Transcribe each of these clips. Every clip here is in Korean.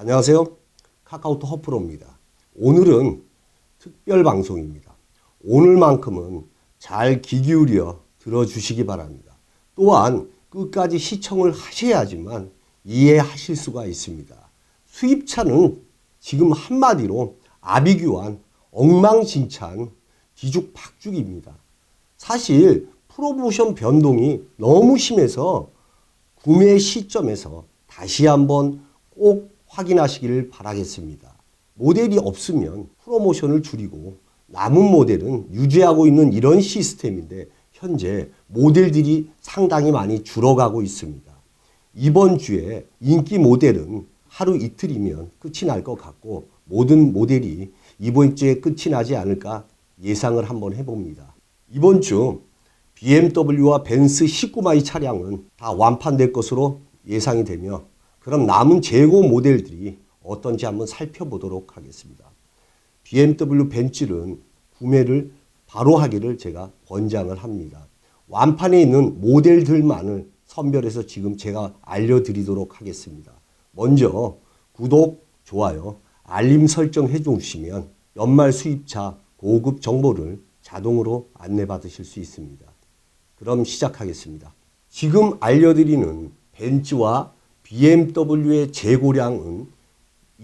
안녕하세요. 카카오톡 허프로입니다. 오늘은 특별 방송입니다. 오늘만큼은 잘 귀 기울여 들어주시기 바랍니다. 또한 끝까지 시청을 하셔야지만 이해하실 수가 있습니다. 수입차는 지금 한마디로 아비규환, 엉망진창, 뒤죽박죽입니다. 사실 프로모션 변동이 너무 심해서 구매 시점에서 다시 한번 꼭 확인하시기를 바라겠습니다. 모델이 없으면 프로모션을 줄이고 남은 모델은 유지하고 있는 이런 시스템인데 현재 모델들이 상당히 많이 줄어가고 있습니다. 이번 주에 인기 모델은 하루 이틀이면 끝이 날 것 같고 모든 모델이 이번 주에 끝이 나지 않을까 예상을 한번 해봅니다. 이번 주 BMW와 벤츠 19마이 차량은 다 완판될 것으로 예상이 되며 그럼 남은 재고 모델들이 어떤지 한번 살펴보도록 하겠습니다. BMW 벤츠는 구매를 바로 하기를 제가 권장을 합니다. 완판에 있는 모델들만을 선별해서 지금 제가 알려드리도록 하겠습니다. 먼저 구독, 좋아요, 알림 설정 해주시면 연말 수입차 고급 정보를 자동으로 안내받으실 수 있습니다. 그럼 시작하겠습니다. 지금 알려드리는 벤츠와 BMW의 재고량은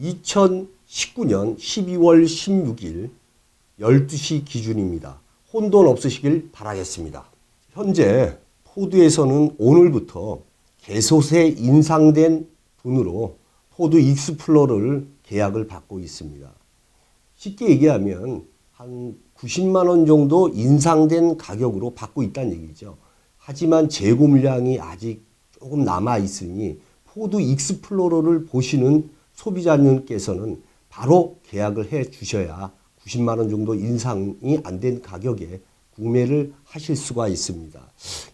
2019년 12월 16일 12시 기준입니다. 혼돈 없으시길 바라겠습니다. 현재 포드에서는 오늘부터 개소세 인상된 분으로 포드 익스플로러를 계약을 받고 있습니다. 쉽게 얘기하면 한 90만 원 정도 인상된 가격으로 받고 있다는 얘기죠. 하지만 재고 물량이 아직 조금 남아 있으니 포드 익스플로러를 보시는 소비자님께서는 바로 계약을 해 주셔야 90만 원 정도 인상이 안 된 가격에 구매를 하실 수가 있습니다.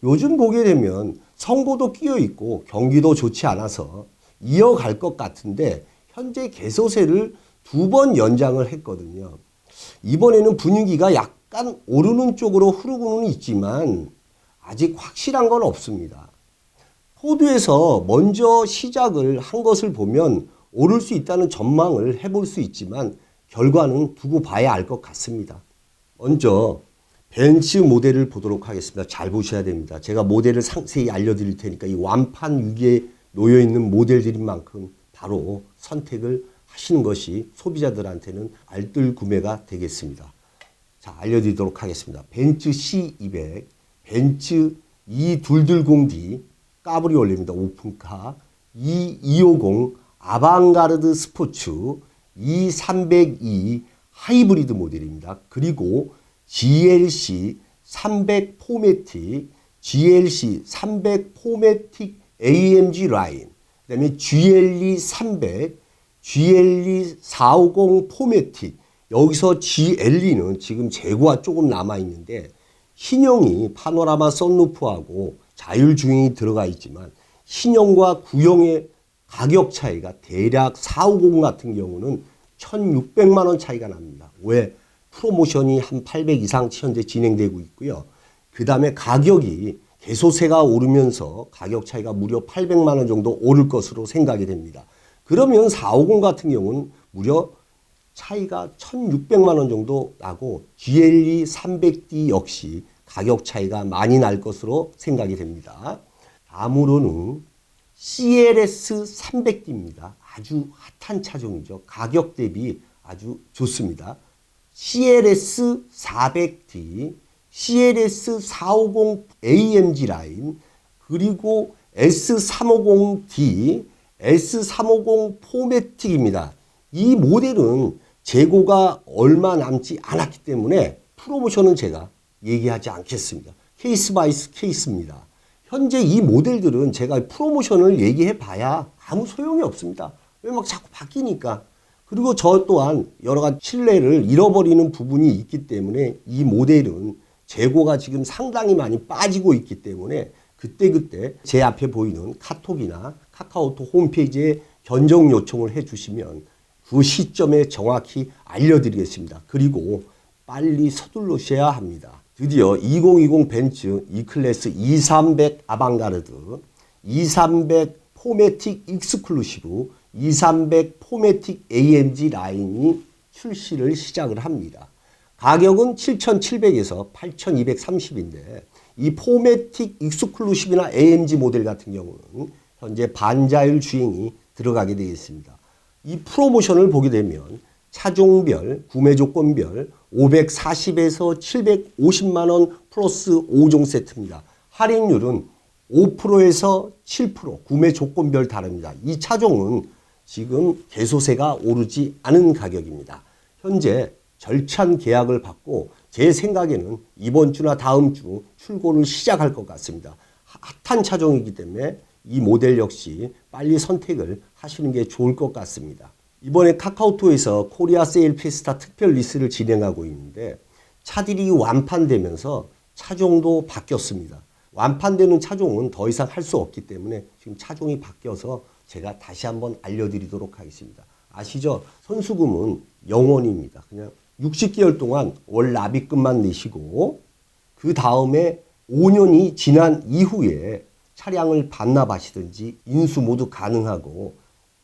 요즘 보게 되면 선고도 끼어 있고 경기도 좋지 않아서 이어갈 것 같은데 현재 개소세를 두 번 연장을 했거든요. 이번에는 분위기가 약간 오르는 쪽으로 흐르고는 있지만 아직 확실한 건 없습니다. 포드에서 먼저 시작을 한 것을 보면 오를 수 있다는 전망을 해볼 수 있지만 결과는 두고 봐야 알 것 같습니다. 먼저 벤츠 모델을 보도록 하겠습니다. 잘 보셔야 됩니다. 제가 모델을 상세히 알려드릴 테니까 이 완판 위기에 놓여 있는 모델들인 만큼 바로 선택을 하시는 것이 소비자들한테는 알뜰 구매가 되겠습니다. 자, 알려드리도록 하겠습니다. 벤츠 C200, 벤츠 E220D, 까불이 올립니다. 오픈카, E250 아방가르드 스포츠, E302 하이브리드 모델입니다. 그리고 GLC 300 포매틱, GLC 300 포매틱 AMG 라인, 그 다음에 GLE 300, GLE 450 포매틱. 여기서 GLE는 지금 재고가 조금 남아 있는데 신형이 파노라마 썬루프하고 자율 주행이 들어가 있지만 신형과 구형의 가격 차이가 대략 450 같은 경우는 1,600만 원 차이가 납니다. 왜? 프로모션이 한 800 이상 현재 진행되고 있고요. 그 다음에 가격이 개소세가 오르면서 가격 차이가 무려 800만 원 정도 오를 것으로 생각이 됩니다. 그러면 450 같은 경우는 무려 차이가 1,600만 원 정도 나고 GLE 300D 역시 가격 차이가 많이 날 것으로 생각이 됩니다. 다음으로는 CLS 300D입니다. 아주 핫한 차종이죠. 가격 대비 아주 좋습니다. CLS 400D, CLS 450 AMG 라인, 그리고 S350D, S350 포매틱입니다. 이 모델은 재고가 얼마 남지 않았기 때문에 프로모션은 제가 얘기하지 않겠습니다. 케이스 바이 스 케이스입니다. 현재 이 모델들은 제가 프로모션을 얘기해 봐야 아무 소용이 없습니다. 왜 막 자꾸 바뀌니까. 그리고 저 또한 여러 가지 신뢰를 잃어버리는 부분이 있기 때문에 이 모델은 재고가 지금 상당히 많이 빠지고 있기 때문에 그때그때 제 앞에 보이는 카톡이나 카카오톡 홈페이지에 견적 요청을 해 주시면 그 시점에 정확히 알려드리겠습니다. 그리고 빨리 서둘러셔야 합니다. 드디어 2020 벤츠 E클래스 2300 아방가르드, 2300 포매틱 익스클루시브, 2300 포매틱 AMG 라인이 출시를 시작을 합니다. 가격은 7,700에서 8,230인데 이 포매틱 익스클루시브나 AMG 모델 같은 경우는 현재 반자율 주행이 들어가게 되겠습니다. 이 프로모션을 보게 되면 차종별, 구매 조건별 540에서 750만 원 플러스 5종 세트입니다. 할인율은 5%에서 7% 구매 조건별 다릅니다. 이 차종은 지금 개소세가 오르지 않은 가격입니다. 현재 절찬 계약을 받고 제 생각에는 이번 주나 다음 주 출고를 시작할 것 같습니다. 핫한 차종이기 때문에 이 모델 역시 빨리 선택을 하시는 게 좋을 것 같습니다. 이번에 카카오톡에서 코리아 세일 페스타 특별 리스를 진행하고 있는데 차들이 완판되면서 차종도 바뀌었습니다. 완판되는 차종은 더 이상 할 수 없기 때문에 지금 차종이 바뀌어서 제가 다시 한번 알려드리도록 하겠습니다. 아시죠? 선수금은 영원입니다. 그냥 60개월 동안 월 납입금만 내시고 그 다음에 5년이 지난 이후에 차량을 반납하시든지 인수 모두 가능하고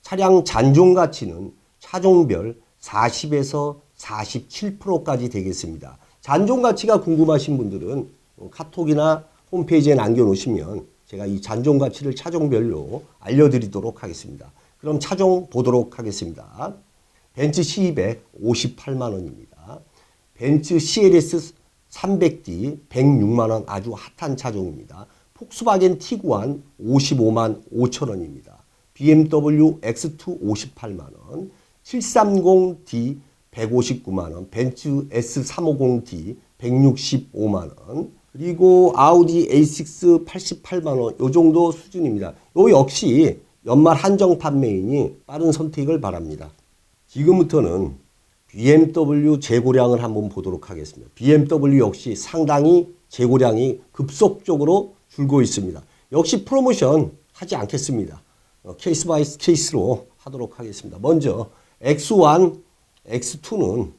차량 잔존 가치는 차종별 40에서 47%까지 되겠습니다. 잔존 가치가 궁금하신 분들은 카톡이나 홈페이지에 남겨놓으시면 제가 이 잔존 가치를 차종별로 알려드리도록 하겠습니다. 그럼 차종 보도록 하겠습니다. 벤츠 C200 58만 원입니다. 벤츠 CLS 300D 106만 원 아주 핫한 차종입니다. 폭스바겐 티구안 55만 5천 원입니다. BMW X2 58만 원, 730D 159만 원, 벤츠 S350D 165만 원, 그리고 아우디 A6 88만 원, 요 정도 수준입니다. 요 역시 연말 한정 판매이니 빠른 선택을 바랍니다. 지금부터는 BMW 재고량을 한번 보도록 하겠습니다. BMW 역시 상당히 재고량이 급속적으로 줄고 있습니다. 역시 프로모션 하지 않겠습니다. 어, 케이스 바이 케이스로 하도록 하겠습니다. 먼저 X1, X2는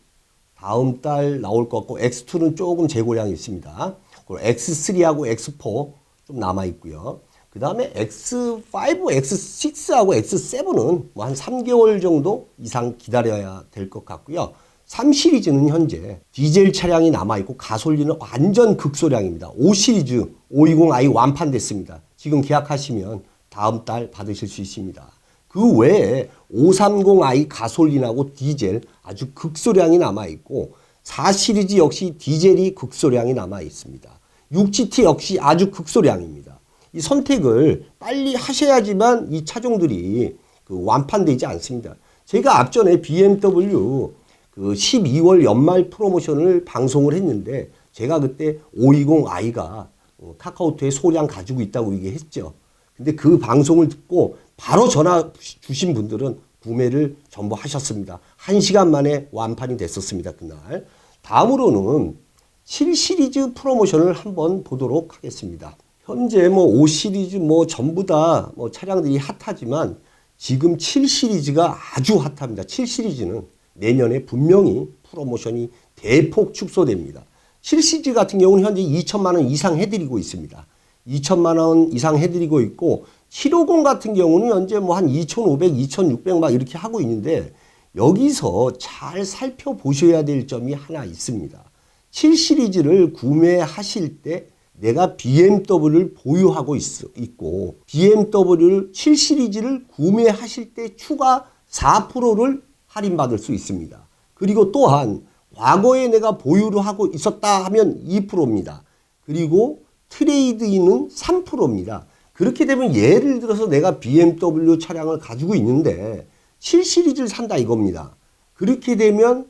다음 달 나올 것 같고 X2는 조금 재고량이 있습니다. 그리고 X3하고 X4 좀 남아 있고요. 그 다음에 X5, X6하고 X7은 뭐 한 3개월 정도 이상 기다려야 될 것 같고요. 3 시리즈는 현재 디젤 차량이 남아있고 가솔린은 완전 극소량입니다. 5 시리즈 520i 완판됐습니다. 지금 계약하시면 다음 달 받으실 수 있습니다. 그 외에 530i 가솔린하고 디젤 아주 극소량이 남아 있고 4 시리즈 역시 디젤이 극소량이 남아 있습니다. 6GT 역시 아주 극소량입니다. 이 선택을 빨리 하셔야지만 이 차종들이 그 완판되지 않습니다. 제가 앞전에 BMW 그 12월 연말 프로모션을 방송을 했는데 제가 그때 520i가 어, 카카오톡에 소량 가지고 있다고 얘기했죠. 근데 그 방송을 듣고 바로 전화 주신 분들은 구매를 전부 하셨습니다. 한 시간 만에 완판이 됐었습니다. 그날. 다음으로는 7 시리즈 프로모션을 한번 보도록 하겠습니다. 현재 뭐 5 시리즈 뭐 전부 다 뭐 차량들이 핫하지만 지금 7 시리즈가 아주 핫합니다. 7 시리즈는 내년에 분명히 프로모션이 대폭 축소됩니다. 7 시리즈 같은 경우는 현재 2천만 원 이상 해드리고 있습니다. 2천만 원 이상 해드리고 있고 750 같은 경우는 현재 뭐 한 2,500, 2,600 막 이렇게 하고 있는데 여기서 잘 살펴보셔야 될 점이 하나 있습니다. 7 시리즈를 구매하실 때 내가 BMW를 보유하고 있, 있고 BMW를 7 시리즈를 구매하실 때 추가 4%를 할인받을 수 있습니다. 그리고 또한 과거에 내가 보유를 하고 있었다 하면 2%입니다. 그리고 트레이드인은 3%입니다. 그렇게 되면 예를 들어서 내가 BMW 차량을 가지고 있는데 7 시리즈를 산다 이겁니다. 그렇게 되면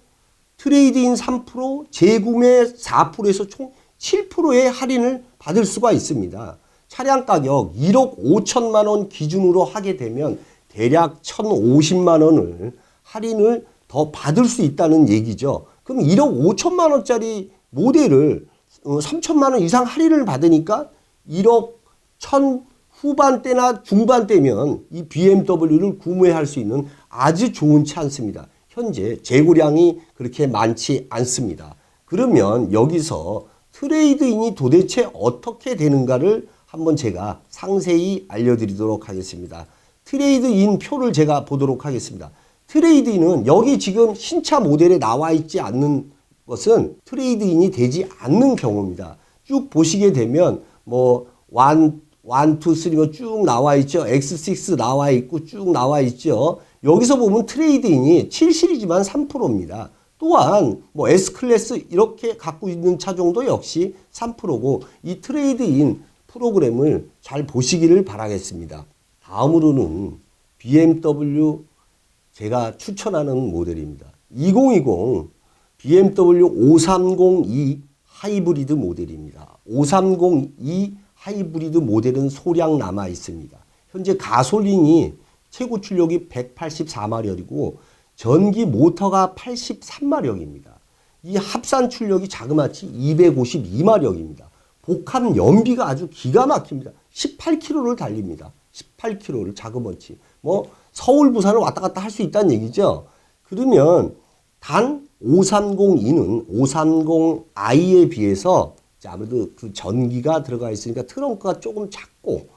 트레이드인 3%, 재구매 4%에서 총 7%의 할인을 받을 수가 있습니다. 차량 가격 1억 5천만 원 기준으로 하게 되면 대략 1,050만 원을 할인을 더 받을 수 있다는 얘기죠. 그럼 1억 5천만 원짜리 모델을 3천만 어, 원 이상 할인을 받으니까 1억 1천 후반대나 중반대면 이 BMW를 구매할 수 있는 아주 좋은 찬스입니다. 현재 재고량이 그렇게 많지 않습니다. 그러면 여기서 트레이드인이 도대체 어떻게 되는가를 한번 제가 상세히 알려드리도록 하겠습니다. 트레이드인 표를 제가 보도록 하겠습니다. 트레이드인은 여기 지금 신차 모델에 나와 있지 않는 것은 트레이드인이 되지 않는 경우입니다. 쭉 보시게 되면 뭐 원, 원, 투, 쓰리가 쭉 나와 있죠. X6 나와 있고 쭉 나와 있죠. 여기서 보면 트레이드인이 7시리즈만 3%입니다. 또한 뭐 S클래스 이렇게 갖고 있는 차종도 역시 3%고 이 트레이드인 프로그램을 잘 보시기를 바라겠습니다. 다음으로는 BMW 제가 추천하는 모델입니다. 2020 BMW 530e 하이브리드 모델입니다. 530e 하이브리드 모델은 소량 남아 있습니다. 현재 가솔린이 최고 출력이 184마력이고 전기 모터가 83마력입니다. 이 합산 출력이 자그마치 252마력입니다. 복합 연비가 아주 기가 막힙니다. 18km를 달립니다. 18km를 자그마치. 뭐 서울 부산을 왔다 갔다 할 수 있다는 얘기죠. 그러면 단 530e는 530i에 비해서 아무래도 그 전기가 들어가 있으니까 트렁크가 조금 작고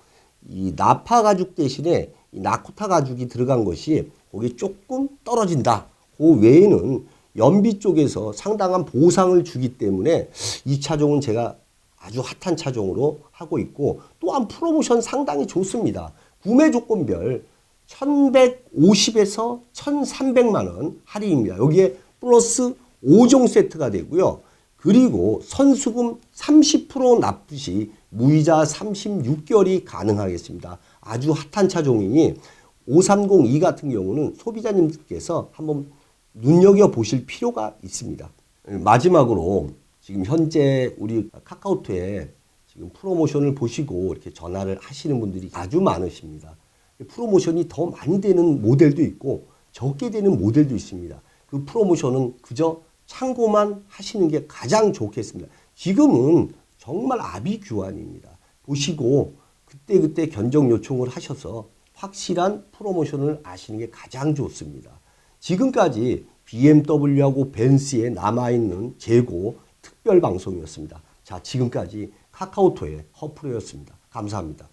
이 나파 가죽 대신에 이 나코타 가죽이 들어간 것이 거기 조금 떨어진다. 그 외에는 연비 쪽에서 상당한 보상을 주기 때문에 이 차종은 제가 아주 핫한 차종으로 하고 있고 또한 프로모션 상당히 좋습니다. 구매 조건별 1150에서 1300만 원 할인입니다. 여기에 플러스 5종 세트가 되고요. 그리고 선수금 30% 납부 시 무이자 36개월이 가능하겠습니다. 아주 핫한 차종이니 530E 같은 경우는 소비자님께서 한번 눈여겨 보실 필요가 있습니다. 마지막으로 지금 현재 우리 카카오톡에 지금 프로모션을 보시고 이렇게 전화를 하시는 분들이 아주 많으십니다. 프로모션이 더 많이 되는 모델도 있고 적게 되는 모델도 있습니다. 그 프로모션은 그저 참고만 하시는 게 가장 좋겠습니다. 지금은 정말 아비규환입니다. 보시고 그때그때 견적 요청을 하셔서 확실한 프로모션을 아시는 게 가장 좋습니다. 지금까지 BMW하고 벤츠에 남아있는 재고 특별 방송이었습니다. 자, 지금까지 카카오톡의 허프로였습니다. 감사합니다.